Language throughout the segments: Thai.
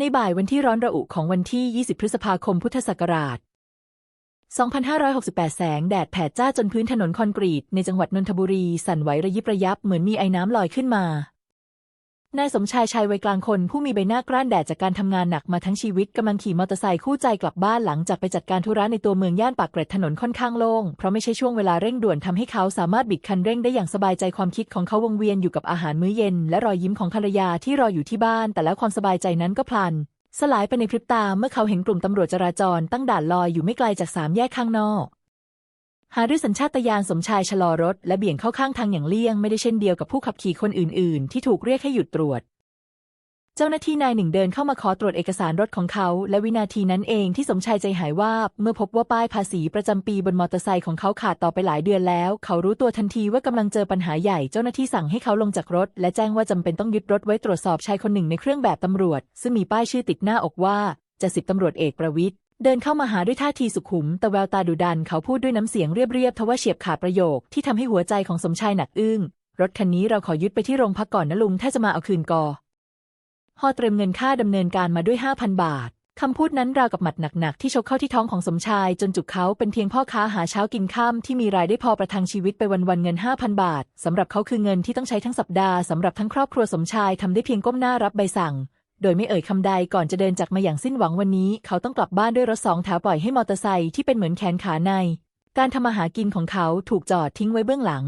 ในบ่ายวันที่ร้อนระอุของวันที่ 20 พฤษภาคมพุทธศักราช 2568 แสงแดดแผดจ้าจนพื้นถนนคอนกรีตในจังหวัดนนทบุรี สั่นไหวระยิบระยับเหมือนมีไอ้น้ำลอยขึ้นมา นายสมชายชายวัยกลางคนผู้มีใบหน้ากร้านแดดจากการทำงานหนักมาทั้งชีวิตกำลังขี่มอเตอร์ไซค์คู่ใจกลับบ้านหลังจากไปจัดการธุระในตัวเมืองย่านปากเกร็ดถนนค่อนข้างโล่งเพราะไม่ใช่ช่วงเวลาเร่งด่วนทำให้เขาสามารถบิดคันเร่งได้อย่างสบายใจความคิดของเขาวงเวียนอยู่กับอาหารมื้อเย็น และรอยยิ้มของภรรยาที่รออยู่ที่บ้าน แต่แล้วความสบายใจนั้นก็พลัน สลายไปในพริบตาเมื่อเขาเห็นกลุ่มตำรวจจราจรตั้งด่านลอยอยู่ไม่ไกลจากสามแยกข้างนอก หาด้วยสัญชาตญาณสมชายชะลอรถ และเบี่ยงเข้าข้างทางอย่างเลี่ยงไม่ได้เช่นเดียวกับผู้ขับขี่คนอื่น ๆ ที่ถูกเรียกให้หยุดตรวจ เจ้าหน้าที่นายหนึ่งเดินเข้ามาขอตรวจเอกสารรถของเขา และวินาทีนั้นเองที่สมชายใจหายวาบเมื่อพบว่าป้ายภาษีประจำปีบนมอเตอร์ไซค์ของเขาขาดต่อไปหลายเดือนแล้ว เขารู้ตัวทันทีว่ากำลังเจอปัญหาใหญ่เจ้าหน้าที่สั่งให้เขาลงจากรถ และแจ้งว่าจำเป็นต้องยึดรถไว้ตรวจสอบชายคนหนึ่งในเครื่องแบบตำรวจ ซึ่งมีป้ายชื่อติดหน้าอกว่าจะสิบตำรวจเอกประวิทย์ เดินเข้ามาหาด้วยท่าทีสุขุม แต่แววตาดุดันเขาพูดด้วยน้ำเสียงเรียบๆทว่าเฉียบขาดประโยคที่ทำให้หัวใจของสมชายหนักอึ้งรถคันนี้เราขอยึดไปที่โรงพักก่อนนะลุง ถ้าจะมาเอาคืนกอฮอเตรียมเงินค่าดำเนินการมาด้วย 5,000 บาท คำพูดนั้นราวกับหมัดหนักๆ ที่ชกเข้าที่ท้องของสมชาย จนจุกเขาเป็นเพียงพ่อค้าหาเช้ากินข้ามที่มีรายได้พอประทังชีวิตไปวันๆเงิน 5,000 บาทสำหรับเขาคือเงินที่ต้องใช้ทั้งสัปดาห์สำหรับทั้งครอบครัวสมชายทำได้เพียงก้มหน้ารับใบสั่ง โดยไม่เอ่ยคำใดก่อนจะเดินจากมาอย่างสิ้นหวังวันนี้ เขาต้องกลับบ้านด้วยรถสองแถวปล่อยให้มอเตอร์ไซค์ที่เป็นเหมือนแขนขาใน การทำมาหากินของเขาถูกจอดทิ้งไว้เบื้องหลัง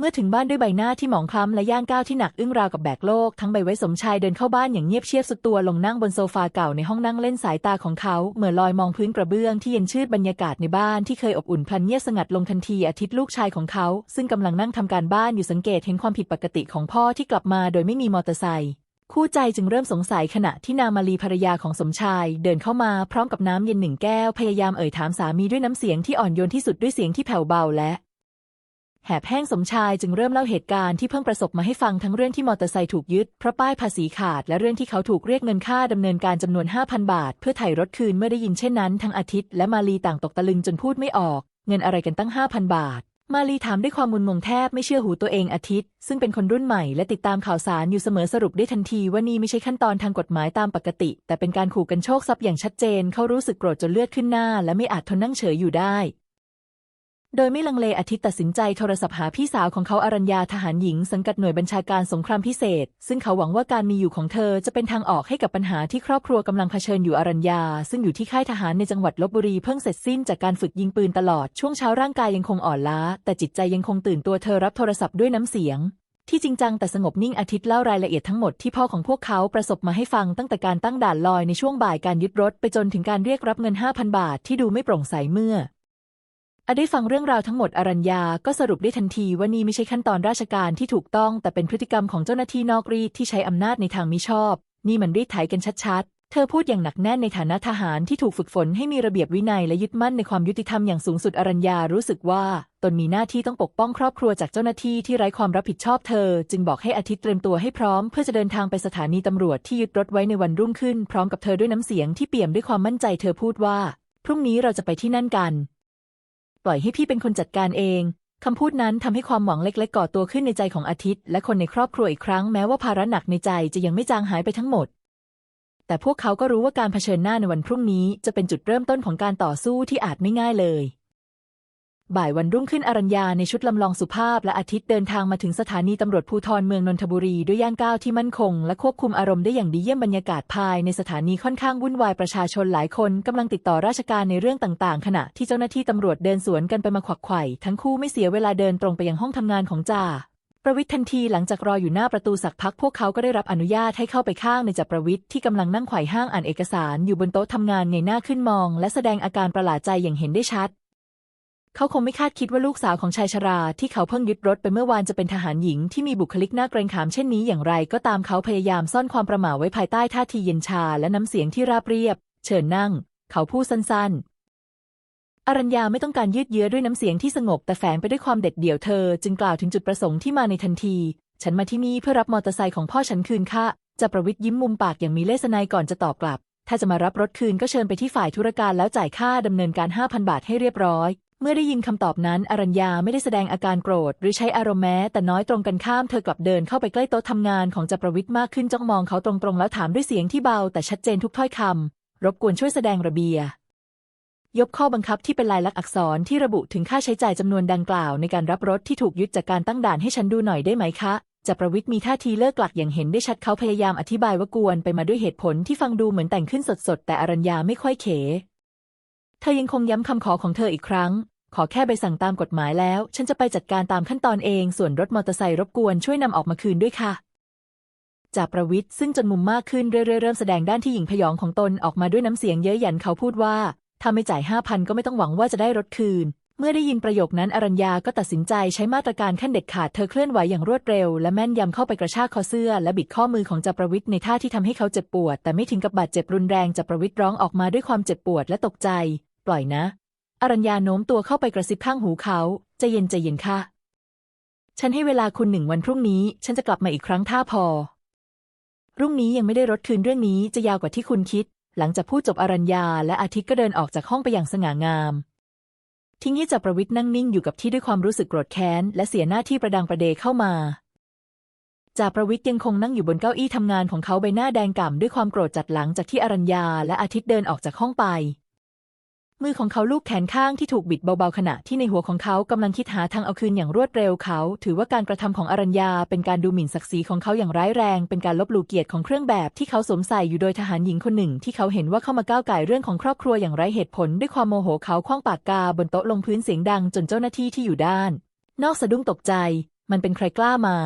เมื่อถึงบ้านด้วยใบหน้าที่หมองคล้ำและย่างก้าวที่หนักอึ้งราวกับแบกโลก ทั้งใบไว้สมชายเดินเข้าบ้านอย่างเงียบเชียบสุดตัวลงนั่งบนโซฟาเก่าในห้องนั่งเล่นสายตาของเขาเหมื่อลอยมองพื้นกระเบื้องที่เย็นชืดบรรยากาศในบ้านที่เคยอบอุ่นพลันเงียบสงัดลงทันทีอาทิตย์ลูกชายของเขา ซึ่งกำลังนั่งทำการบ้านอยู่สังเกตเห็นความผิดปกติของพ่อที่กลับมา โดยไม่มีมอเตอร์ไซค์ คู่ใจจึงเริ่มสงสัยขณะที่นางมาลีภรรยาของสมชาย เดินเข้ามาพร้อมกับน้ำเย็นหนึ่งแก้วพยายามเอ่ยถามสามีด้วยน้ำเสียงที่อ่อนโยนที่สุดด้วยเสียงที่แผ่วเบาและแหบแห้งสมชายจึงเริ่มเล่าเหตุการณ์ที่เพิ่งประสบมาให้ฟังทั้งเรื่องที่มอเตอร์ไซค์ถูกยึดเพราะป้ายภาษีขาด และเรื่องที่เขาถูกเรียกเงินค่าดำเนินการจำนวน 5,000 บาท เพื่อไถ่รถคืนเมื่อได้ยินเช่นนั้นทั้งอาทิตย์และมาลีต่างตกตะลึงจนพูดไม่ออก เงินอะไรกันตั้ง 5,000 บาท มาลีถามด้วยความมุนงงแทบไม่เชื่อหูตัวเองอาทิตย์ ซึ่งเป็นคนรุ่นใหม่และติดตามข่าวสารอยู่เสมอสรุปได้ทันทีว่านี่ไม่ใช่ขั้นตอนทางกฎหมายตามปกติ แต่เป็นการขู่กันโชคทรัพย์อย่างชัดเจน เขารู้สึกโกรธจนเลือดขึ้นหน้า และไม่อาจทนนั่งเฉยอยู่ได้ โดยไม่ลังเลอาทิตย์ตัดสินใจโทรศัพท์หาพี่สาวของเขาอรัญญาทหารหญิง สังกัดหน่วยบัญชาการสงครามพิเศษ ซึ่งเขาหวังว่าการมีอยู่ของเธอจะเป็นทางออกให้กับปัญหาที่ครอบครัวกำลังเผชิญอยู่อรัญญา ซึ่งอยู่ที่ค่ายทหารในจังหวัดลบบุรีเพิ่งเสร็จสิ้นจากการฝึกยิงปืนตลอดช่วงเช้าร่างกายยังคงอ่อนล้า แต่จิตใจยังคงตื่นตัวเธอรับโทรศัพท์ด้วยน้ำเสียงที่จริงจังแต่สงบนิ่งอาทิตย์เล่ารายละเอียดทั้งหมดที่พ่อของพวกเขาประสบมาให้ฟังตั้งแต่การตั้งด่านลอยในช่วงบ่ายการยึดรถไปจนถึงการเรียกรับเงิน 5,000 บาทที่ดูไม่โปร่งใสเมื่อ ได้ฟังเรื่องราวทั้งหมดอรัญญาก็สรุปได้ทันทีว่านี่ไม่ใช่ขั้นตอนราชการที่ถูกต้อง แต่เป็นพฤติกรรมของเจ้าหน้าที่นอกรีดที่ใช้อำนาจในทางมิชอบ นี่มันรีดไถกันชัดๆ เธอพูดอย่างหนักแน่นในฐานะทหารที่ถูกฝึกฝนให้มีระเบียบวินัยและยึดมั่นในความยุติธรรมอย่างสูงสุดอรัญญารู้สึกว่า ตนมีหน้าที่ต้องปกป้องครอบครัวจากเจ้าหน้าที่ที่ไร้ความรับผิดชอบเธอ จึงบอกให้อาทิตย์เตรียมตัวให้พร้อมเพื่อจะเดินทางไปสถานีตำรวจที่ยึดรถไว้ในวันรุ่งขึ้น พร้อมกับเธอด้วยน้ำเสียงที่เปี่ยมด้วยความมั่นใจเธอพูดว่า พรุ่งนี้เราจะไปที่นั่นกัน ล่อยให้พี่เป็นคนจัดการเองคำพูดนั้นทำให้ความหวังเล็กๆก่อตัวขึ้นในใจของอาทิตย์ และคนในครอบครัวอีกครั้งแม้ว่าภาระหนักในใจจะยังไม่จางหายไปทั้งหมด แต่พวกเขาก็รู้ว่าการเผชิญหน้าในวันพรุ่งนี้จะเป็นจุดเริ่มต้นของการต่อสู้ที่อาจไม่ง่ายเลย บ่ายวันรุ่งขึ้นอรัญญาในชุดลำลองสุภาพและอาทิตย์เดินทางมาถึงสถานีตำรวจภูธรเมืองนนทบุรีด้วยย่างก้าวที่มั่นคง และควบคุมอารมณ์ได้อย่างดีเยี่ยมบรรยากาศภายในสถานีค่อนข้างวุ่นวายประชาชนหลายคนกำลังติดต่อราชการในเรื่องต่างๆ ขณะที่เจ้าหน้าที่ตำรวจเดินสวนกันไปมาขวักไขว่ทั้งคู่ไม่เสียเวลาเดินตรงไปยังห้องทำงานของจ่าประวิทย์ทันทีหลังจากรออยู่หน้าประตูสักพักพวกเขาก็ได้รับอนุญาตให้เข้าไปข้างในจ่าประวิทย์ที่กำลังนั่งไขว่ห้างอ่านเอกสารอยู่บนโต๊ะทำงานเงยหน้าขึ้นมอง และแสดงอาการประหลาดใจอย่างเห็นได้ชัด เขาคงไม่คาดคิดว่าลูกสาวของชายชรา ที่เขาเพิ่งยึดรถไปเมื่อวานจะเป็นทหารหญิงที่มีบุคลิกน่าเกรงขามเช่นนี้อย่างไร ก็ตามเขาพยายามซ่อนความประหม่าไว้ภายใต้ท่าทีเย็นชาและน้ำเสียงที่ราบเรียบ เชิญนั่ง เขาพูดสั้นๆ อรัญญาไม่ต้องการยืดเยื้อด้วยน้ำเสียงที่สงบแต่แฝงไปด้วยความเด็ดเดี่ยวเธอ จึงกล่าวถึงจุดประสงค์ที่มาในทันที ฉันมาที่นี่เพื่อรับมอเตอร์ไซค์ของพ่อฉันคืนค่ะจะประวิทย์ยิ้มมุมปากอย่างมีเลสไนก่อนจะตอบกลับ ถ้าจะมารับรถคืนก็เชิญไปที่ฝ่ายธุรการแล้วจ่ายค่าดำเนินการ 5,000 บาทให้เรียบร้อย เมื่อได้ยินคำตอบนั้นอรัญญาไม่ได้แสดงอาการโกรธ หรือใช้อารมณ์แม้ แต่น้อยตรงกันข้ามเธอกลับเดินเข้าไปใกล้โต๊ะทำงานของจัปรวิทย์มากขึ้นจ้องมองเขาตรงๆ แล้วถามด้วยเสียงที่เบาแต่ชัดเจนทุกถ้อยคำรบกวนช่วยแสดงระเบียยกข้อบังคับที่เป็นลายลักษณ์อักษรที่ระบุถึงค่าใช้จ่ายจำนวนดังกล่าวในการรับรถที่ถูกยึดจากการตั้งด่านให้ฉันดูหน่อยได้ไหมคะจัปรวิทย์มีท่าทีเลิกหลักอย่างเห็นได้ชัดเขาพยายามอธิบายว่ากวนไปมาด้วยเหตุผลที่ฟังดูเหมือนแต่งขึ้นสดๆแต่อรัญญาไม่ค่อยเข เธอยังคงย้ำคำขอของเธออีกครั้ง ขอแค่ใบสั่งตามกฎหมายแล้ว ฉันจะไปจัดการตามขั้นตอนเอง ส่วนรถมอเตอร์ไซค์รบกวนช่วยนำออกมาคืนด้วยค่ะจาประวิทย์ซึ่งจนมุมมากขึ้นเรื่อยๆเริ่มแสดงด้านที่หญิงพยองของตนออกมาด้วยน้ำเสียงเย้ยหยันเขาพูดว่า ถ้าไม่จ่ายห้าพันก็ไม่ต้องหวังว่าจะได้รถคืน เมื่อได้ยินประโยคนั้นอรัญญาก็ตัดสินใจใช้มาตรการขั้นเด็ดขาดเธอเคลื่อนไหวอย่างรวดเร็ว และแม่นยำเข้าไปกระชากคอเสื้อ และบิดข้อมือของจัประวิทย์ในท่าที่ทำให้เขาเจ็บปวด แต่ไม่ถึงกับบาดเจ็บรุนแรงจัประวิทย์ร้องออกมาด้วยความเจ็บปวดและตกใจ ปล่อยนะ อรัญญาโน้มตัวเข้าไปกระซิบข้างหูเขาใจเย็นใจเย็นค่ะ ฉันให้เวลาคุณหนึ่งวันพรุ่งนี้ ฉันจะกลับมาอีกครั้งถ้าพอพรุ่งนี้ยังไม่ได้รถคืนเรื่องนี้จะยาวกว่าที่คุณคิด หลังจากพูดจบอรัญญา และอาทิตย์ก็เดินออกจากห้องไปอย่างสง่างาม ทิ้งให้จับประวิทย์นั่งนิ่งอยู่กับที่ด้วยความรู้สึกโกรธแค้นและเสียหน้าที่ประดังประเดเข้ามาจ่าประวิทย์ยังคงนั่งอยู่บนเก้าอี้ทำงานของเขาใบหน้าแดงก่ำด้วยความโกรธจัดหลังจากที่อรัญญาและอาทิตย์เดินออกจากห้องไป มือของเขาลูบแขนข้างที่ถูกบิดเบาๆขณะที่ในหัวของเขากำลังคิดหาทางเอาคืนอย่างรวดเร็วเขา ถือว่าการกระทำของอรัญญาเป็นการดูหมิ่นศักดิ์ศรีของเขาอย่างร้ายแรง เป็นการลบหลู่เกียรติของเครื่องแบบที่เขาสวมใส่อยู่โดยทหารหญิงคนหนึ่ง ที่เขาเห็นว่าเข้ามาก้าวไก่เรื่องของครอบครัวอย่างไร้เหตุผล ด้วยความโมโหเขาคว้างปากกาบนโต๊ะลงพื้นเสียงดังจนเจ้าหน้าที่ที่อยู่ด้าน นอกสะดุ้งตกใจ มันเป็นใครกล้ามา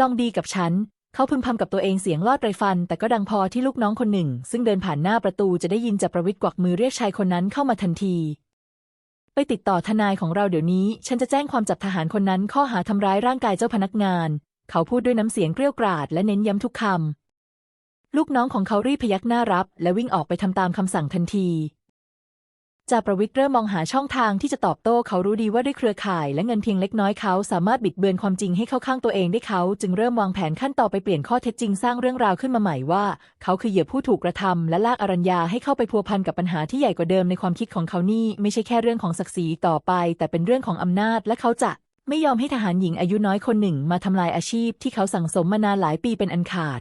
ลองดีกับฉัน เขาพึมพำกับตัวเองเสียงลอดไรฟัน แต่ก็ดังพอที่ลูกน้องคนหนึ่ง ซึ่งเดินผ่านหน้าประตูจะได้ยินจากประวิทย์กวักมือเรียกชายคนนั้นเข้ามาทันที ไปติดต่อทนายของเราเดี๋ยวนี้ ฉันจะแจ้งความจับทหารคนนั้นข้อหาทำร้ายร่างกายเจ้าพนักงาน เขาพูดด้วยน้ำเสียงเกรี้ยวกราดและเน้นย้ำทุกคำลูกน้องของเขารีบพยักหน้ารับ และวิ่งออกไปทำตามคำสั่งทันที จาประวิทย์เริ่มมองหาช่องทางที่จะตอบโต้เขารู้ดีว่าด้วยเครือข่าย และเงินเพียงเล็กน้อยเขาสามารถบิดเบือนความจริงให้เข้าข้างตัวเองได้เขาจึงเริ่มวางแผนขั้นต่อไปเปลี่ยนข้อเท็จจริงสร้างเรื่องราวขึ้นมาใหม่ว่า เขาคือเหยื่อผู้ถูกกระทำและลากอรัญญาให้เข้าไปพัวพันกับปัญหาที่ใหญ่กว่าเดิมในความคิดของเขานี่ไม่ใช่แค่เรื่องของศักดิ์ศรีต่อไป แต่เป็นเรื่องของอำนาจและเขาจะไม่ยอมให้ทหารหญิงอายุน้อยคนหนึ่งมาทำลายอาชีพที่เขาสั่งสมมานานหลายปีเป็นอันขาด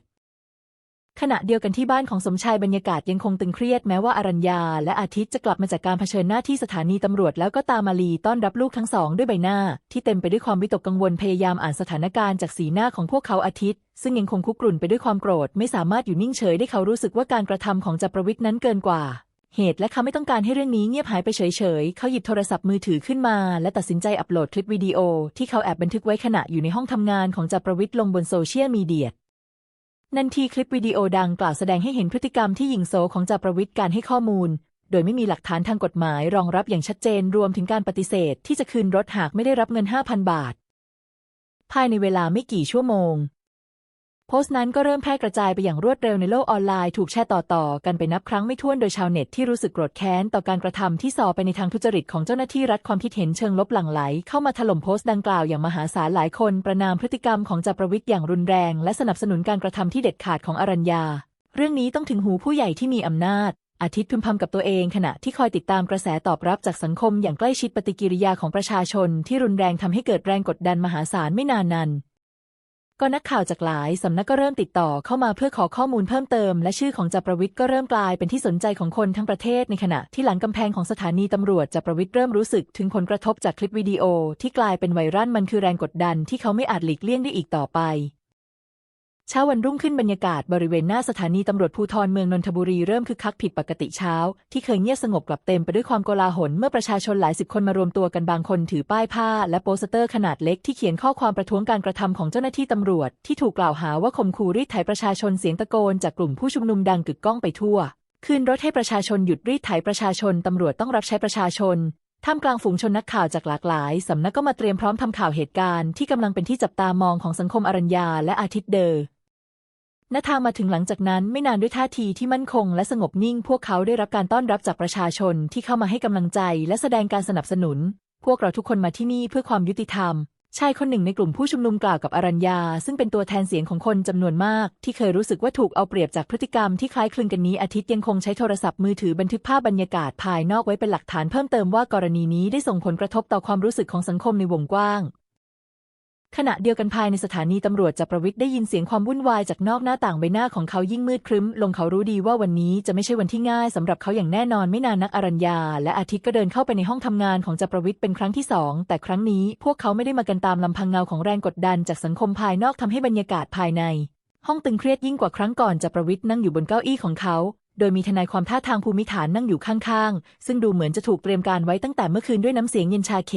ขณะเดียวกันที่บ้านของสมชายบรรยากาศยังคงตึงเครียดแม้ว่าอรัญญาและอาทิตย์จะกลับมาจากการเผชิญหน้าที่สถานีตำรวจแล้วก็ตามมาลีต้อนรับลูกทั้งสองด้วยใบหน้า ที่เต็มไปด้วยความวิตกกังวลพยายามอ่านสถานการณ์จากสีหน้าของพวกเขาอาทิตย์ ซึ่งยังคงคุกรุ่นไปด้วยความโกรธ ไม่สามารถอยู่นิ่งเฉยได้เขารู้สึกว่าการกระทำของจับปรวิทย์นั้นเกินกว่า เหตุและเขาไม่ต้องการให้เรื่องนี้เงียบหายไปเฉยๆเขาหยิบโทรศัพท์มือถือขึ้นมา และตัดสินใจอัปโหลดคลิปวิดีโอ ที่เขาแอบบันทึกไว้ขณะอยู่ในห้องทำงานของจับปรวิทย์ลงบนโซเชียลมีเดีย นันทีคลิปวิดีโอดังกล่าวแสดงให้เห็นพฤติกรรมที่หญิงโซของจาประวิทย์การให้ข้อมูล โดยไม่มีหลักฐานทางกฎหมายรองรับอย่างชัดเจนรวมถึงการปฏิเสธที่จะคืนรถหากไม่ได้รับเงิน 5,000 บาท ภายในเวลาไม่กี่ชั่วโมง โพสต์นั้นก็เริ่มแพร่กระจายไปอย่างรวดเร็วในโลกออนไลน์ถูกแชร์ต่อๆ กันไปนับครั้งไม่ถ้วนโดยชาวเน็ตที่รู้สึกโกรธแค้นต่อการกระทำที่ส่อไปในทางทุจริตของเจ้าหน้าที่รัฐความคิดเห็นเชิงลบหลั่งไหล เข้ามาถล่มโพสต์ดังกล่าวอย่างมหาศาลหลายคน ประนามพฤติกรรมของจัประวิทย์อย่างรุนแรง และสนับสนุนการกระทำที่เด็ดขาดของอรัญญา เรื่องนี้ต้องถึงหูผู้ใหญ่ที่มีอำนาจอาทิตย์พึมพำกับตัวเองขณะที่คอยติดตามกระแสตอบรับจากสังคมอย่างใกล้ชิดปฏิกิริยาของประชาชน ที่รุนแรงทำให้เกิดแรงกดดันมหาศาลไม่นานนั้น ก็นักข่าวจากหลายสำนักก็เริ่มติดต่อเข้ามาเพื่อขอข้อมูลเพิ่มเติม และชื่อของจับประวิทย์ก็เริ่มกลายเป็นที่สนใจของคนทั้งประเทศในขณะที่หลังกำแพงของสถานีตำรวจจับประวิทย์เริ่มรู้สึกถึงผลกระทบจากคลิปวิดีโอที่กลายเป็นไวรัลมันคือแรงกดดันที่เขาไม่อาจหลีกเลี่ยงได้อีกต่อไป เช้าวันรุ่งขึ้นบรรยากาศบริเวณหน้าสถานีตำรวจภูธรเมืองนนทบุรีเริ่มคึกคักผิดปกติเช้า ที่เคยเงียบสงบกลับเต็มไปด้วยความโกลาหลเมื่อประชาชนหลายสิบคนมารวมตัวกันบางคนถือป้ายผ้า และโปสเตอร์ขนาดเล็กที่เขียนข้อความประท้วงการกระทำของเจ้าหน้าที่ตำรวจ ที่ถูกกล่าวหาว่าข่มขู่รีดไถประชาชนเสียงตะโกนจากกลุ่มผู้ชุมนุมดังกึกก้องไปทั่วคืนรถให้ประชาชนหยุดรีดไถประชาชนตำรวจต้องรับใช้ประชาชนท่ามกลางฝูงชนนักข่าวจากหลากหลาย สำนักก็มาเตรียมพร้อมทำข่าวเหตุการณ์ที่กำลังเป็นที่จับตามองของสังคมอรัญญาและอาทิตย์เดอ ณทามาถึงหลังจากนั้นไม่นานด้วยท่าทีที่มั่นคงและสงบนิ่ง พวกเขาได้รับการต้อนรับจากประชาชนที่เข้ามาให้กำลังใจและแสดงการสนับสนุน พวกเราทุกคนมาที่นี่เพื่อความยุติธรรม ชายคนหนึ่งในกลุ่มผู้ชุมนุมกล่าวกับอรัญญา ซึ่งเป็นตัวแทนเสียงของคนจำนวนมาก ที่เคยรู้สึกว่าถูกเอาเปรียบจากพฤติกรรมที่คล้ายคลึงกันนี้อาทิตย์ยังคงใช้โทรศัพท์มือถือบันทึกภาพบรรยากาศภายนอกไว้เป็นหลักฐานเพิ่มเติมว่ากรณีนี้ได้ส่งผลกระทบต่อความรู้สึกของสังคมในวงกว้าง ขณะเดียวกันภายในสถานีตำรวจจับประวิทย์ได้ยินเสียงความวุ่นวายจากนอกหน้าต่างใบหน้าของเขายิ่งมืดครึ้ม ลงเขารู้ดีว่าวันนี้จะไม่ใช่วันที่ง่ายสำหรับเขาอย่างแน่นอนไม่นานนักอรัญญา และอาทิตย์ก็เดินเข้าไปในห้องทำงานของจับประวิทย์เป็นครั้งที่สองแต่ครั้งนี้พวกเขาไม่ได้มากันตามลำพังเงาของแรงกดดันจากสังคมภายนอกทำให้บรรยากาศภายใน ห้องตึงเครียดยิ่งกว่าครั้งก่อนจับประวิทย์นั่งอยู่บนเก้าอี้ของเขา โดยมีทนายความท่าทางภูมิฐานนั่งอยู่ข้างๆซึ่งดูเหมือนจะถูกเตรียมการไว้ตั้งแต่เมื่อคืนด้วยน้ำเสียงเย็นชาเข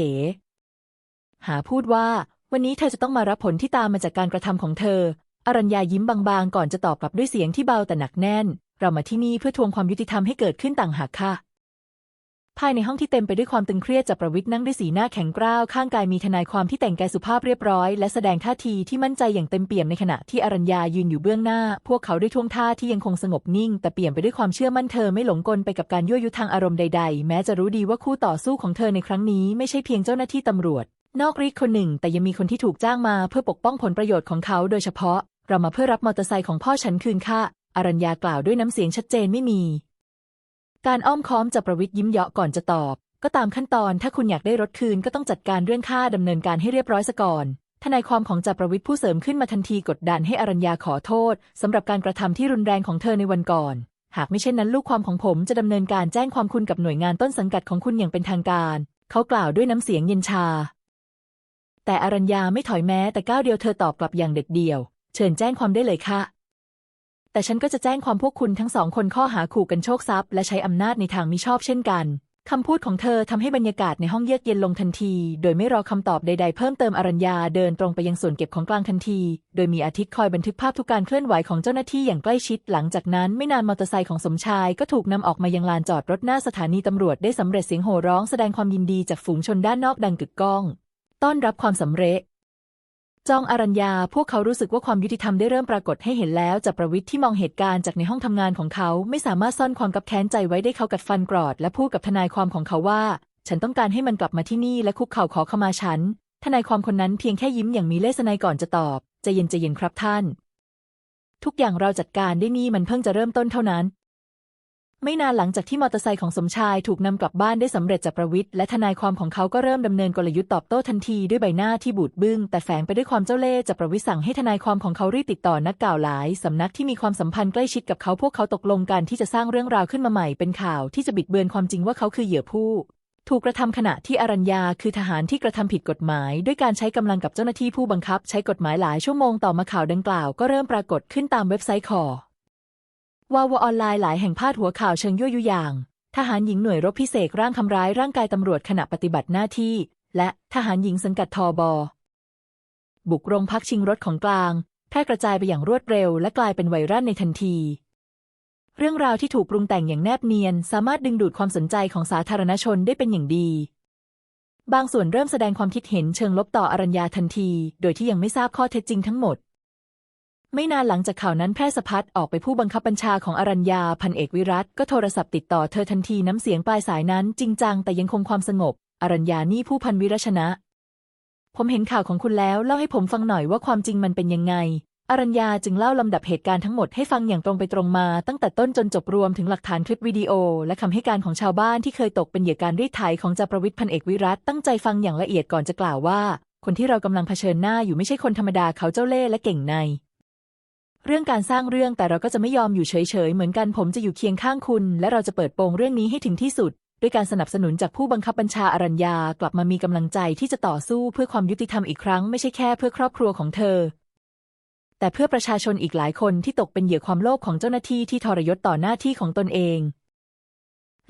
หาพูดว่า วันนี้เธอจะต้องมารับผลที่ตามมาจากการกระทำของเธอ อรัญญายิ้มบางๆ ก่อนจะตอบกลับด้วยเสียงที่เบาแต่หนักแน่น เรามาที่นี่เพื่อทวงความยุติธรรมให้เกิดขึ้นต่างหากค่ะ ภายในห้องที่เต็มไปด้วยความตึงเครียดจับประวิทย์นั่งด้วยสีหน้าแข็งกร้าวข้างกายมีทนายความที่แต่งกายสุภาพเรียบร้อย และแสดงท่าทีที่มั่นใจอย่างเต็มเปี่ยมในขณะที่อรัญญายืนอยู่เบื้องหน้า พวกเขาด้วยท่วงท่าที่ยังคงสงบนิ่ง แต่เปี่ยมไปด้วยความเชื่อมั่นเธอไม่หลงกลไปกับการยั่วยุทางอารมณ์ใด ๆ แม้จะรู้ดีว่าคู่ต่อสู้ของเธอในครั้งนี้ไม่ใช่เพียงเจ้าหน้าที่ตำรวจ นอกรีดคนหนึ่ง แต่ยังมีคนที่ถูกจ้างมาเพื่อปกป้องผลประโยชน์ของเขาโดยเฉพาะ เรามาเพื่อรับมอเตอร์ไซค์ของพ่อฉันคืนค่ะ อรัญญากล่าวด้วยน้ำเสียงชัดเจนไม่มี การอ้อมค้อมจับประวิทย์ยิ้มเยาะก่อนจะตอบ ก็ตามขั้นตอนถ้าคุณอยากได้รถคืนก็ต้องจัดการเรื่องค่าดำเนินการให้เรียบร้อยซะก่อนทนายความของจับประวิทย์ผู้เสริมขึ้นมาทันทีกดดันให้อรัญญาขอโทษสำหรับการกระทำที่รุนแรงของเธอในวันก่อน หากไม่เช่นนั้นลูกความของผมจะดำเนินการแจ้งความคุณกับหน่วยงานต้นสังกัดของคุณอย่างเป็นทางการ เขากล่าวด้วยน้ำเสียงเย็นชา แต่อรัญญาไม่ถอยแม้แต่ก้าวเดียวเธอตอบกลับอย่างเด็ดเดี่ยว เชิญแจ้งความได้เลยค่ะ แต่ฉันก็จะแจ้งความพวกคุณทั้งสองคนข้อหาขู่กันโชคทรัพย์และใช้อำนาจในทางมิชอบเช่นกันคำพูดของเธอทำให้บรรยากาศในห้องเยือกเย็นลงทันที โดยไม่รอคำตอบใดๆ เพิ่มเติมอรัญญาเดินตรงไปยังส่วนเก็บของกลางทันที โดยมีอาทิตย์คอยบันทึกภาพทุกการเคลื่อนไหวของเจ้าหน้าที่อย่างใกล้ชิด หลังจากนั้นไม่นานมอเตอร์ไซค์ของสมชายก็ถูกนำออกมายังลานจอดรถหน้าสถานีตำรวจได้สำเร็จเสียงโห่ร้องแสดงความยินดีจากฝูงชนด้านนอกดังกึกก้อง ต้อนรับความสำเร็จ จองอรัญญา พวกเขารู้สึกว่าความยุติธรรมได้เริ่มปรากฏให้เห็นแล้วจากประวิทย์ที่มองเหตุการณ์จากในห้องทำงานของเขาไม่สามารถซ่อนความกับแค้นใจไว้ได้เขากัดฟันกรอด และพูดกับทนายความของเขาว่า ฉันต้องการให้มันกลับมาที่นี่และคุกเข่าขอขมาฉัน ทนายความคนนั้นเพียงแค่ยิ้มอย่างมีเล่ห์ไนก่อนจะตอบใจเย็นใจเย็นครับท่าน ทุกอย่างเราจัดการได้นี่มันเพิ่งจะเริ่มต้นเท่านั้น ไม่นานหลังจากที่มอเตอร์ไซค์ของสมชายถูกนำกลับบ้านได้สำเร็จจากประวิทย์และทนายความของเขาก็เริ่มดำเนินกลยุทธ์ตอบโต้ทันทีด้วยใบหน้าที่บูดบึ้งแต่แฝงไปด้วยความเจ้าเล่ห์จากประวิทย์สั่งให้ทนายความของเขารีบติดต่อนักกล่าวหลายสำนักที่มีความสัมพันธ์ใกล้ชิดกับเขาพวกเขาตกลงกันที่จะสร้างเรื่องราวขึ้นมาใหม่เป็นข่าวที่จะบิดเบือนความจริงว่าเขาคือเหยื่อผู้ถูกกระทำขณะที่อรัญญาคือทหารที่กระทำผิดกฎหมาย ด้วยการใช้กำลังกับเจ้าหน้าที่ผู้บังคับ ใช้กฎหมายหลายชั่วโมงต่อมาข่าวดังกล่าวก็เริ่มปรากฏขึ้นตามเว็บไซต์คอ วาวออนไลน์หลายแห่งพาดหัวข่าวเชิงยั่วยุอย่าง ทหารหญิงหน่วยรบพิเศษร่างทำร้ายร่างกายตำรวจขณะปฏิบัติหน้าที่ และทหารหญิงสังกัดทอบอบุกโรงพักชิงรถของกลาง แพร่กระจายไปอย่างรวดเร็ว และกลายเป็นไวรัลในทันที เรื่องราวที่ถูกปรุงแต่งอย่างแนบเนียน สามารถดึงดูดความสนใจของสาธารณชนได้เป็นอย่างดี บางส่วนเริ่มแสดงความคิดเห็นเชิงลบต่ออรัญญาทันที โดยที่ยังไม่ทราบข้อเท็จจริงทั้งหมด ไม่นานหลังจากข่าวนั้นแพร่สะพัดออกไปผู้บังคับบัญชาของอรัญญาพันเอกวิรัตก็โทรศัพท์ติดต่อเธอทันทีน้ำเสียงปลายสายนั้นจริงจังแต่ยังคงความสงบ อรัญญานี่ผู้พันวิรชนะ ผมเห็นข่าวของคุณแล้วเล่าให้ผมฟังหน่อยว่าความจริงมันเป็นยังไง อรัญญาจึงเล่าลำดับเหตุการณ์ทั้งหมดให้ฟังอย่างตรงไปตรงมา ตั้งแต่ต้นจนจบรวมถึงหลักฐานคลิปวิดีโอ และคำให้การของชาวบ้านที่เคยตกเป็นเหยื่อการรีดไถของจ่าประวิทย์พันเอกวิรัตตั้งใจฟังอย่างละเอียดก่อนจะกล่าวว่า คนที่เรากำลังเผชิญหน้าอยู่ไม่ใช่คนธรรมดาเขาเจ้าเล่ห์และเก่งใน เรื่องการสร้างเรื่องแต่เราก็จะไม่ยอมอยู่เฉยๆ เหมือนกันผมจะอยู่เคียงข้างคุณ และเราจะเปิดโปงเรื่องนี้ให้ถึงที่สุด ด้วยการสนับสนุนจากผู้บังคับบัญชาอรัญญากลับมามีกำลังใจที่จะต่อสู้เพื่อความยุติธรรมอีกครั้งไม่ใช่แค่เพื่อครอบครัวของเธอ แต่เพื่อประชาชนอีกหลายคนที่ตกเป็นเหยื่อความโลภของเจ้าหน้าที่ที่ทรยศต่อหน้าที่ของตนเอง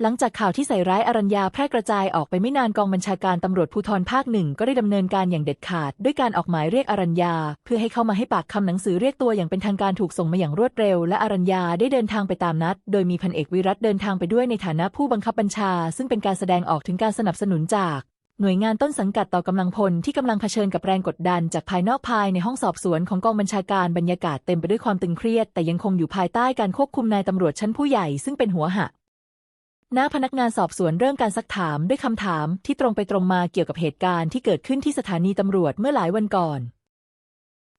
หลังจากข่าวที่ใส่ร้ายอรัญญาแพร่กระจายออกไปไม่นานกองบัญชาการตำรวจภูธรภาคหนึ่งก็ได้ดำเนินการอย่างเด็ดขาด ด้วยการออกหมายเรียกอรัญญา เพื่อให้เข้ามาให้ปากคำหนังสือเรียกตัวอย่างเป็นทางการถูกส่งมาอย่างรวดเร็ว และอรัญญาได้เดินทางไปตามนัด โดยมีพันเอกวิรัตเดินทางไปด้วยในฐานะผู้บังคับบัญชา ซึ่งเป็นการแสดงออกถึงการสนับสนุนจากหน่วยงานต้นสังกัดต่อกำลังพลที่กำลังเผชิญกับแรงกดดันจากภายนอกภายในห้องสอบสวนของกองบัญชาการบรรยากาศเต็มไปด้วยความตึงเครียด แต่ยังคงอยู่ภายใต้การควบคุมนายตำรวจชั้นผู้ใหญ่ซึ่งเป็นหัวหะ หน้าพนักงานสอบสวนเริ่มการซักถามด้วยคำถามที่ตรงไปตรงมาเกี่ยวกับเหตุการณ์ที่เกิดขึ้นที่สถานีตำรวจเมื่อหลายวันก่อน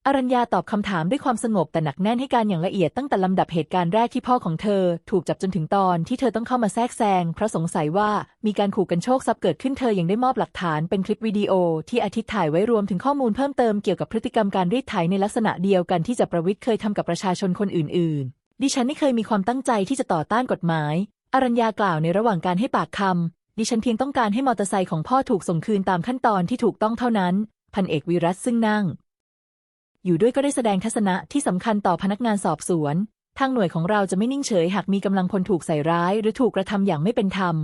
อรัญญาตอบคำถามด้วยความสงบแต่หนักแน่นให้การอย่างละเอียดตั้งแต่ลำดับเหตุการณ์แรกที่พ่อของเธอ ถูกจับจนถึงตอนที่เธอต้องเข้ามาแทรกแซงเพราะสงสัยว่ามีการขู่กันโชคทรัพย์เกิดขึ้นเธอยังได้มอบหลักฐานเป็นคลิปวิดีโอที่อาทิตย์ถ่ายไว้รวมถึงข้อมูลเพิ่มเติมเกี่ยวกับพฤติกรรมการรีดไถในลักษณะเดียวกันที่จับประวิทย์เคยทำกับประชาชนคนอื่น ๆดิฉันไม่เคยมีความตั้งใจที่จะต่อต้านกฎหมาย อรัญญากล่าวในระหว่างการให้ปากคำ ดิฉันเพียงต้องการให้มอเตอร์ไซค์ของพ่อถูกส่งคืนตามขั้นตอนที่ถูกต้องเท่านั้น พันเอกวีรัตซึ่งนั่ง อยู่ด้วยก็ได้แสดงทัศนะที่สำคัญต่อพนักงานสอบสวน ทางหน่วยของเราจะไม่นิ่งเฉย หากมีกำลังพลถูกใส่ร้าย หรือถูกกระทำอย่างไม่เป็นธรรม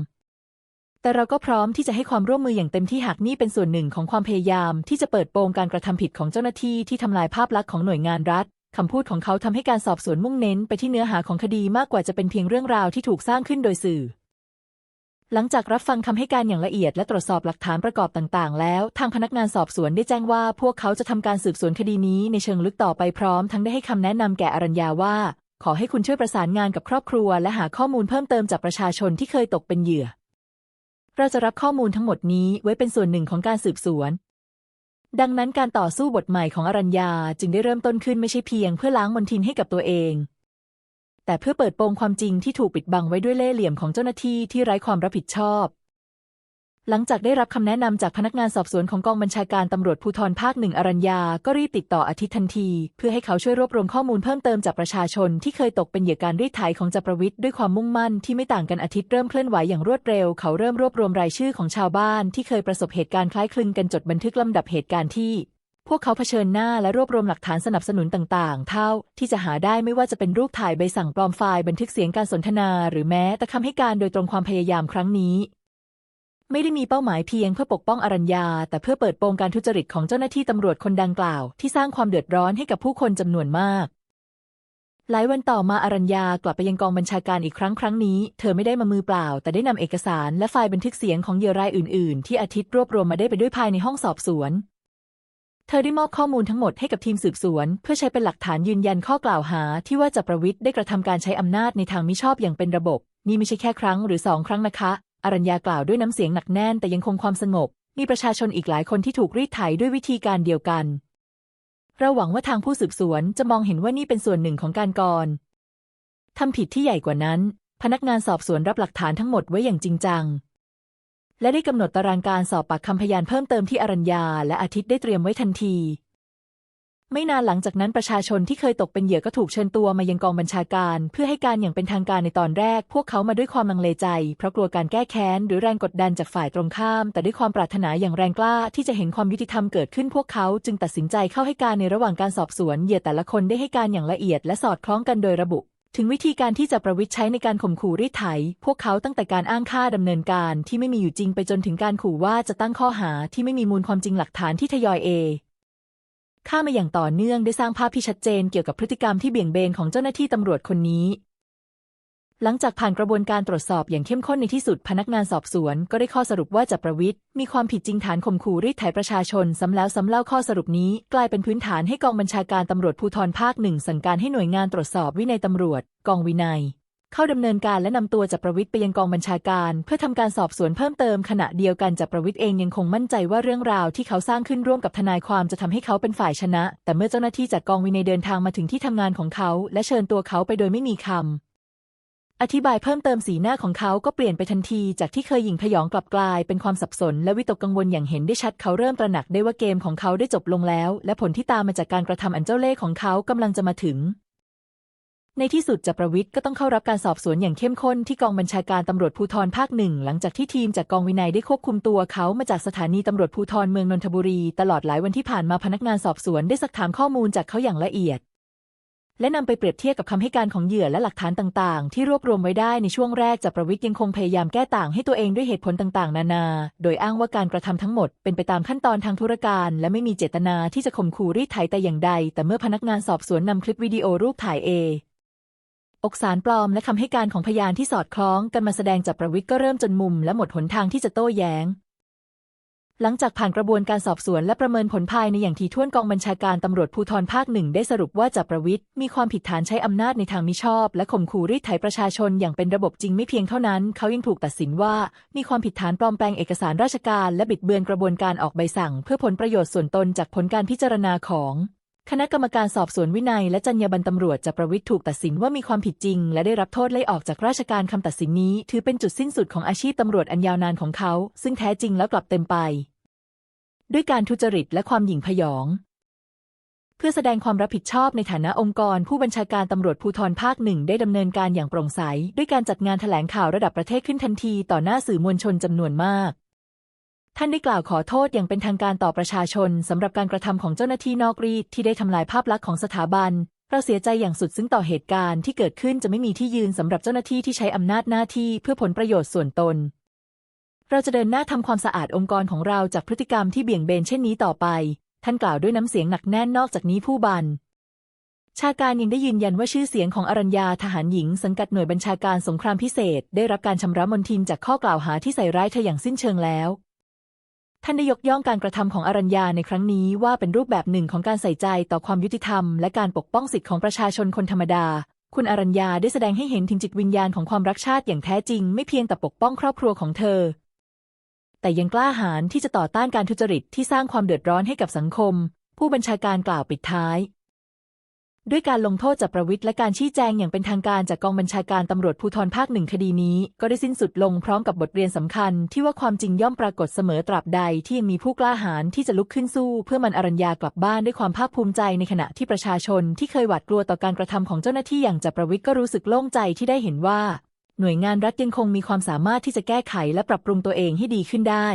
แต่เราก็พร้อมที่จะให้ความร่วมมืออย่างเต็มที่หากนี่เป็นส่วนหนึ่งของความพยายาม ที่จะเปิดโปงการกระทำผิดของเจ้าหน้าที่ที่ทำลายภาพลักษณ์ของหน่วยงานรัฐ คำพูดของเขาทำให้การสอบสวนมุ่งเน้นไปที่เนื้อหาของคดีมากกว่าจะเป็นเพียงเรื่องราวที่ถูกสร้างขึ้นโดยสื่อ หลังจากรับฟังคำให้การอย่างละเอียดและตรวจสอบหลักฐานประกอบต่างๆ แล้ว ทางพนักงานสอบสวนได้แจ้งว่า พวกเขาจะทำการสืบสวนคดีนี้ในเชิงลึกต่อไปพร้อม ทั้งได้ให้คำแนะนำแก่อรัญญาว่า ขอให้คุณช่วยประสานงานกับครอบครัว และหาข้อมูลเพิ่มเติมจากประชาชนที่เคยตกเป็นเหยื่อเราจะรับข้อมูลทั้งหมดนี้ไว้เป็นส่วนหนึ่งของการสืบสวน ดังนั้นการต่อสู้บทใหม่ของอรัญญาจึงได้เริ่มต้นขึ้นไม่ใช่เพียงเพื่อล้างมลทินให้กับตัวเอง แต่เพื่อเปิดโปงความจริงที่ถูกปิดบังไว้ด้วยเล่ห์เหลี่ยมของเจ้าหน้าที่ที่ไร้ความรับผิดชอบ หลังจากได้รับคำแนะนำจากพนักงานสอบสวนของกองบัญชาการตำรวจภูธรภาคหนึ่งอรัญญา ก็รีบติดต่ออาทิตย์ทันที เพื่อให้เขาช่วยรวบรวมข้อมูลเพิ่มเติมจากประชาชนที่เคยตกเป็นเหยื่อการรีดไถของจับประวิทย์ด้วยความมุ่งมั่นที่ไม่ต่างกันอาทิตย์เริ่มเคลื่อนไหวอย่างรวดเร็ว เขาเริ่มรวบรวมรายชื่อของชาวบ้านที่เคยประสบเหตุการณ์คล้ายคลึงกันจดบันทึกลำดับเหตุการณ์ที่พวกเขาเผชิญหน้าและรวบรวมหลักฐานสนับสนุนต่าง ๆ เท่าที่จะหาได้ไม่ว่าจะเป็นรูปถ่ายใบสั่งปลอมไฟล์บันทึกเสียงการสนทนา หรือแม้แต่คำให้การโดยตรงความพยายามครั้งนี้ ไม่ได้มีเป้าหมายเพียงเพื่อปกป้องอรัญญา แต่เพื่อเปิดโปงการทุจริตของเจ้าหน้าที่ตำรวจคนดังกล่าว ที่สร้างความเดือดร้อนให้กับผู้คนจำนวนมากหลายวันต่อมาอรัญญากลับไปยังกองบัญชาการอีกครั้งครั้งนี้ เธอไม่ได้มามือเปล่า แต่ได้นำเอกสารและไฟล์บันทึกเสียงของเหยื่อรายอื่น ๆ ที่อาทิตย์รวบรวมมาได้ไปด้วยภายในห้องสอบสวน เธอได้มอบข้อมูลทั้งหมดให้กับทีมสืบสวน เพื่อใช้เป็นหลักฐานยืนยันข้อกล่าวหา ที่ว่าจับประวิทย์ได้กระทำการใช้อำนาจในทางมิชอบอย่างเป็นระบบ นี่ไม่ใช่แค่ครั้งหรือสองครั้งนะคะ อรัญญากล่าวด้วยน้ำเสียงหนักแน่นแต่ยังคงความสงบ มีประชาชนอีกหลายคนที่ถูกรีดไถด้วยวิธีการเดียวกัน เราหวังว่าทางผู้สืบสวนจะมองเห็นว่านี่เป็นส่วนหนึ่งของการกรทำผิดที่ใหญ่กว่านั้น พนักงานสอบสวนรับหลักฐานทั้งหมดไว้อย่างจริงจัง และได้กำหนดตารางการสอบปากคำพยานเพิ่มเติมที่อรัญญาและอาทิตย์ได้เตรียมไว้ทันที ไม่นานหลังจากนั้นประชาชนที่เคยตกเป็นเหยื่อก็ถูกเชิญตัวมายังกองบัญชาการ เพื่อให้การอย่างเป็นทางการในตอนแรก พวกเขามาด้วยความลังเลใจ เพราะกลัวการแก้แค้นหรือแรงกดดันจากฝ่ายตรงข้าม แต่ด้วยความปรารถนาอย่างแรงกล้าที่จะเห็นความยุติธรรมเกิดขึ้นพวกเขาจึงตัดสินใจเข้าให้การในระหว่างการสอบสวนเหยื่อแต่ละคนได้ให้การอย่างละเอียดและสอดคล้องกันโดยระบุถึงวิธีการที่จะประวิตรใช้ในการข่มขู่รีดไถ พวกเขาตั้งแต่การอ้างค่าดำเนินการที่ไม่มีอยู่จริงไปจนถึงการขู่ว่าจะตั้งข้อหาที่ไม่มีมูลความจริงหลักฐานที่ทยอยเอ ข้ามาอย่างต่อเนื่องได้สร้างภาพที่ชัดเจนเกี่ยวกับพฤติกรรมที่เบี่ยงเบนของเจ้าหน้าที่ตำรวจคนนี้ หลังจากผ่านกระบวนการตรวจสอบอย่างเข้มข้นในที่สุดพนักงานสอบสวน ก็ได้ข้อสรุปว่าจับประวิทย์มีความผิดจริงฐานข่มขู่รีดไถประชาชนซ้ำแล้วซ้ำเล่าข้อสรุปนี้ กลายเป็นพื้นฐานให้กองบัญชาการตำรวจภูธรภาคหนึ่งสั่งการให้หน่วยงานตรวจสอบวินัยตำรวจ กองวินัย เข้าดำเนินการและนำตัวจับประวิทย์ไปยังกองบัญชาการ เพื่อทำการสอบสวนเพิ่มเติมขณะเดียวกันจับประวิทย์เองยังคงมั่นใจว่าเรื่องราวที่เขาสร้างขึ้นร่วมกับทนายความจะทำให้เขาเป็นฝ่ายชนะ แต่เมื่อเจ้าหน้าที่จากกองวินัยเดินทางมาถึงที่ทำงานของเขา และเชิญตัวเขาไปโดยไม่มีคำอธิบายเพิ่มเติมสีหน้าของเขาก็เปลี่ยนไปทันที จากที่เคยหยิ่งพยองกลับกลายเป็นความสับสน และวิตกกังวลอย่างเห็นได้ชัดเขาเริ่มตระหนักได้ว่าเกมของเขาได้จบลงแล้ว และผลที่ตามมาจากการกระทำอันเจ้าเล่ห์ของเขากำลังจะมาถึง ในที่สุดจับประวิทย์ก็ต้องเข้ารับการสอบสวนอย่างเข้มข้นที่กองบัญชาการตำรวจภูธรภาคหนึ่งหลังจากที่ทีมจากกองวินัยได้ควบคุมตัวเขามาจากสถานีตำรวจภูธรเมืองนนทบุรี ตลอดหลายวันที่ผ่านมาพนักงานสอบสวนได้สักถามข้อมูลจากเขาอย่างละเอียด และนำไปเปรียบเทียบกับคำให้การของเหยื่อและหลักฐานต่างๆ ที่รวบรวมไว้ได้ในช่วงแรกจับประวิทย์ยังคงพยายามแก้ต่างให้ตัวเองด้วยเหตุผลต่างๆ นานา โดยอ้างว่าการกระทำทั้งหมดเป็นไปตามขั้นตอนทางธุรการ และไม่มีเจตนาที่จะข่มขู่รีดไถแต่อย่างใด แต่เมื่อพนักงานสอบสวนนำคลิปวิดีโอรูปถ่ายเอ อกสารปลอมและคำให้การของพยานที่สอดคล้องกันมาแสดงจับประวิทย์ก็เริ่มจนมุมและหมดหนทางที่จะโต้แย้ง หลังจากผ่านกระบวนการสอบสวนและประเมินผลภายในอย่างถี่ถ้วนกองบัญชาการตำรวจภูธรภาคหนึ่งได้สรุปว่าจับประวิทย์มีความผิดฐานใช้อำนาจในทางมิชอบ และข่มขู่รีดไถประชาชนอย่างเป็นระบบจริงไม่เพียงเท่านั้น เขายังถูกตัดสินว่ามีความผิดฐานปลอมแปลงเอกสารราชการ และบิดเบือนกระบวนการออกใบสั่ง เพื่อผลประโยชน์ส่วนตนจากผลการพิจารณาของ คณะกรรมการสอบสวนวินัยและจรรยาบรรณตำรวจจับประวิทย์ถูกตัดสินว่ามีความผิดจริง และได้รับโทษไล่ออกจากราชการคำตัดสินนี้ ถือเป็นจุดสิ้นสุดของอาชีพตำรวจอันยาวนานของเขา ซึ่งแท้จริงแล้วกลับเต็มไป ด้วยการทุจริตและความหยิ่งพยอง เพื่อแสดงความรับผิดชอบในฐานะองค์กร ผู้บัญชาการตำรวจภูธรภาคหนึ่งได้ดำเนินการอย่างโปร่งใส ด้วยการจัดงานแถลงข่าวระดับประเทศขึ้นทันที ต่อหน้าสื่อมวลชนจำนวนมาก ท่านได้กล่าวขอโทษอย่างเป็นทางการต่อประชาชนสำหรับการกระทำของเจ้าหน้าที่นอกรีดที่ได้ทำลายภาพลักษณ์ของสถาบัน เราเสียใจอย่างสุดซึ้งต่อเหตุการณ์ที่เกิดขึ้นจะไม่มีที่ยืนสำหรับเจ้าหน้าที่ที่ใช้อำนาจหน้าที่เพื่อผลประโยชน์ส่วนตน เราจะเดินหน้าทำความสะอาดองค์กรของเราจากพฤติกรรมที่เบี่ยงเบนเช่นนี้ต่อไป ท่านกล่าวด้วยน้ำเสียงหนักแน่นนอกจากนี้ผู้บัญชาการยังได้ยืนยันว่าชื่อเสียงของอรัญญาทหารหญิง สังกัดหน่วยบัญชาการสงครามพิเศษ ได้รับการชำระมนทินจากข้อกล่าวหาที่ใส่ร้ายเธออย่างสิ้นเชิงแล้ว ท่านได้ยกย่องการกระทำของอรัญญาในครั้งนี้ว่าเป็นรูปแบบหนึ่งของการใส่ใจต่อความยุติธรรม และการปกป้องสิทธิของประชาชนคนธรรมดา คุณอรัญญาได้แสดงให้เห็นถึงจิตวิญญาณของความรักชาติอย่างแท้จริง ไม่เพียงแต่ปกป้องครอบครัวของเธอ แต่ยังกล้าหาญที่จะต่อต้านการทุจริตที่สร้างความเดือดร้อนให้กับสังคม ผู้บัญชาการกล่าวปิดท้าย ด้วยการลงโทษจับประวิทย์และการชี้แจงอย่างเป็นทางการจากกองบัญชาการตำรวจภูธรภาคหนึ่งคดีนี้ ก็ได้สิ้นสุดลงพร้อมกับบทเรียนสำคัญ ที่ว่าความจริงย่อมปรากฏเสมอตราบใดที่ยังมีผู้กล้าหาญที่จะลุกขึ้นสู้ เพื่อมันอรัญญากลับบ้านด้วยความภาคภูมิใจในขณะที่ประชาชนที่เคยหวาดกลัวต่อการกระทำของเจ้าหน้าที่อย่างจับประวิทย์ก็รู้สึกโล่งใจที่ได้เห็นว่า หน่วยงานรัฐยังคงมีความสามารถที่จะแก้ไขและปรับปรุงตัวเองให้ดีขึ้นได้